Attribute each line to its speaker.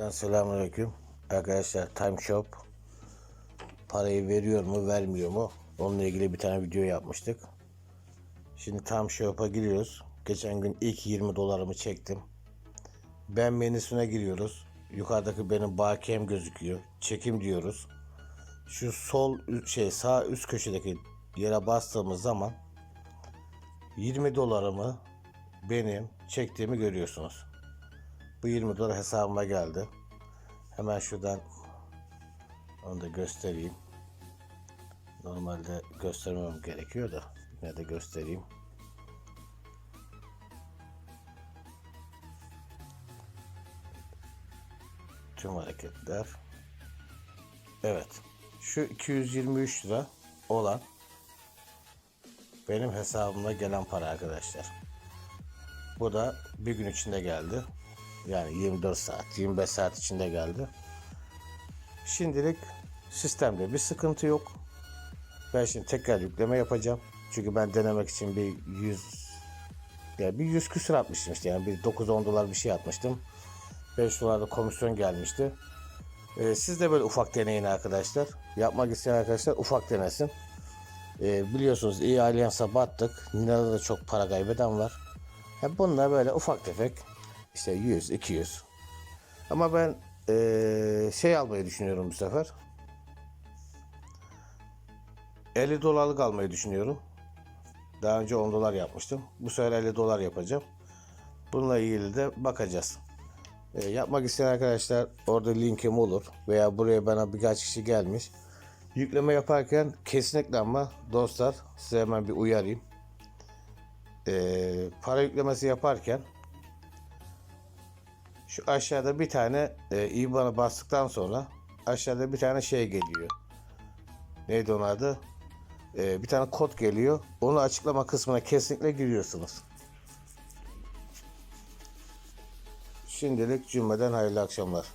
Speaker 1: Tekrardan selamünaleyküm. Arkadaşlar Time Shop parayı veriyor mu vermiyor mu? Onunla ilgili bir tane video yapmıştık. Şimdi Time Shop'a giriyoruz. Geçen gün ilk 20 dolarımı çektim. Ben menüsüne giriyoruz. Yukarıdaki benim bakiyem gözüküyor. Çekim diyoruz. Şu sol şey sağ üst köşedeki yere bastığımız zaman 20 dolarımı benim çektiğimi görüyorsunuz. Bu 20 dolar hesabıma geldi. Hemen şuradan onu da göstereyim. Normalde göstermem gerekiyor da yine de göstereyim. Tüm hareketler. Evet. Şu 223 lira olan benim hesabıma gelen para arkadaşlar. Bu da bir gün içinde geldi. Yani 24 saat, 25 saat içinde geldi. Şimdilik sistemde bir sıkıntı yok. Ben şimdi tekrar yükleme yapacağım. Çünkü ben denemek için bir 100 yani bir 100 küsur atmıştım işte. Yani bir 9-10 dolar bir şey atmıştım. 5 dolar da komisyon gelmişti. Ee, siz de böyle ufak deneyin arkadaşlar. Yapmak isteyen arkadaşlar ufak denesin. Ee, biliyorsunuz iyi Alliance'a battık. Nina'da da çok para kaybeden var. Ha, bunlar böyle ufak tefek işte 100, 200. Ama ben eee, şey almayı düşünüyorum bu sefer. 50 dolarlık almayı düşünüyorum. Daha önce 10 dolar yapmıştım. Bu sefer 50 dolar yapacağım. Bununla ilgili de bakacağız. Eee, yapmak isteyen arkadaşlar orada linkim olur. Veya buraya bana birkaç kişi gelmiş. Yükleme yaparken kesinlikle ama dostlar size hemen bir uyarayım. Eee, para yüklemesi yaparken şu aşağıda bir tane e, IBAN'a bastıktan sonra aşağıda bir tane şey geliyor. Neydi onun adı? E, bir tane kod geliyor. Onu açıklama kısmına kesinlikle giriyorsunuz. Şimdilik cümleden hayırlı akşamlar.